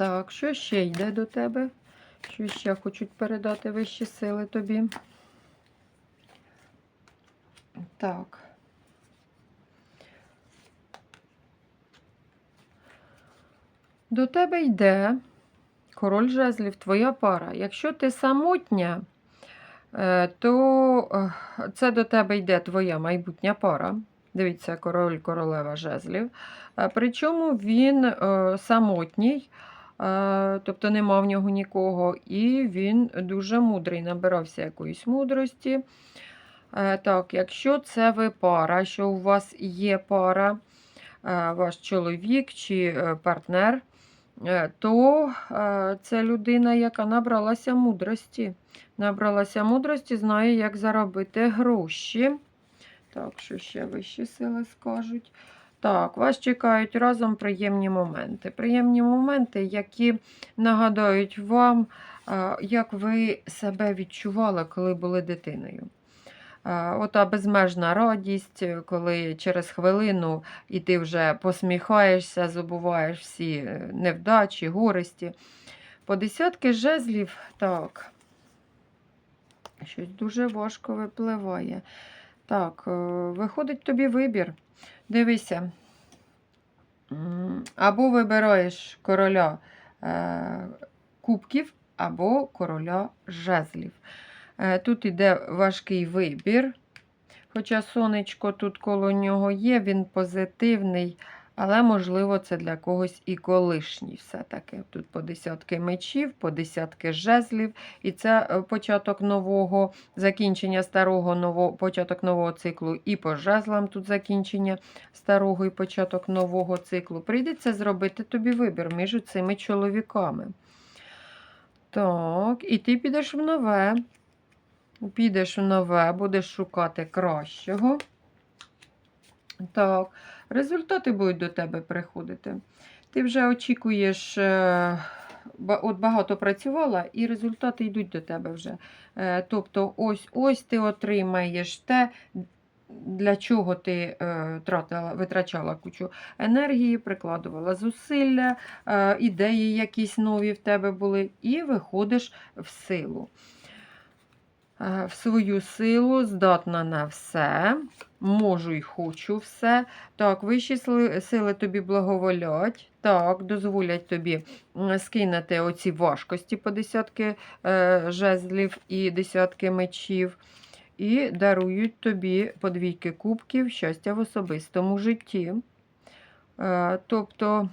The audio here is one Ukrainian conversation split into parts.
Так, що ще йде до тебе? Що ще хочуть передати вищі сили тобі? Так. До тебе йде король жезлів, твоя пара. Якщо ти самотня, е, то е, це до тебе йде твоя майбутня пара. Дивіться, король королева жезлів. Е, Причому він самотній, тобто нема в нього нікого, і він дуже мудрий, набирався якоїсь мудрості. Е, Так, якщо це ви пара, що у вас є пара, е, ваш чоловік чи е, партнер, е, то е, це людина, яка набралася мудрості. Набралася мудрості, знає, як заробити гроші. Так, що ще вищі сили скажуть. Так, вас чекають разом приємні моменти. Приємні моменти, які нагадають вам, як ви себе відчували, коли були дитиною. Ота безмежна радість, коли через хвилину і ти вже посміхаєшся, забуваєш всі е, невдачі, горесті. По десятки жезлів, так, щось дуже важко випливає. Так, е, виходить тобі вибір. Дивися. Або вибираєш короля е, кубків, або короля жезлів. Е, Тут іде важкий вибір. Хоча сонечко тут коло нього є, він позитивний, але, можливо, це для когось і колишній все-таки. Тут по десятки мечів, по десятки жезлів. І це е, початок нового, закінчення старого, нового, початок нового циклу. І по жезлам тут закінчення старого і початок нового циклу. Прийдеться зробити тобі вибір між цими чоловіками. Так, і ти підеш в нове. Підеш в нове, будеш шукати кращого. Так, результати будуть до тебе приходити. Ти вже очікуєш, е, от багато працювала, і результати йдуть до тебе вже. Е, Тобто, ось ось ти отримаєш те, для чого ти е, тратила, витрачала кучу енергії, прикладувала зусилля, ідеї якісь нові в тебе були, і виходиш в силу. Е, В свою силу здатна на все, можу і хочу все. Так, вищі сили тобі благоволять, так, дозволять тобі скинути оці важкості по десятки е, жезлів і десятки мечів. І дарують тобі подвійки кубків щастя в особистому житті. Е, Тобто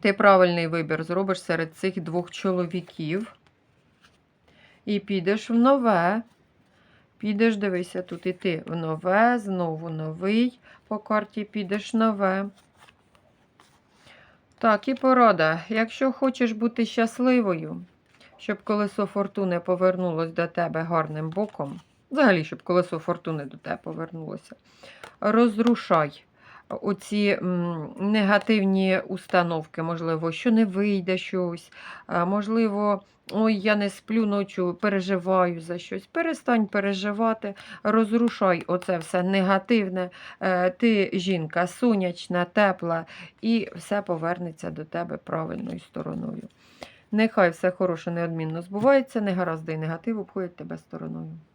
ти правильний вибір зробиш серед цих двох чоловіків. І підеш в нове. Підеш, дивися, тут і ти в нове, знову новий по карті підеш нове. Так, і порада. Якщо хочеш бути щасливою, щоб колесо фортуни повернулось до тебе гарним боком, взагалі, щоб колесо фортуни до тебе повернулося, розрушай оці негативні установки, можливо, що не вийде щось, можливо, ой, я не сплю ночі, переживаю за щось. Перестань переживати, розрушай оце все негативне. Е, Ти жінка сонячна, тепла, і все повернеться до тебе правильною стороною. Нехай все хороше неодмінно збувається, негаразди і негатив обходять тебе стороною.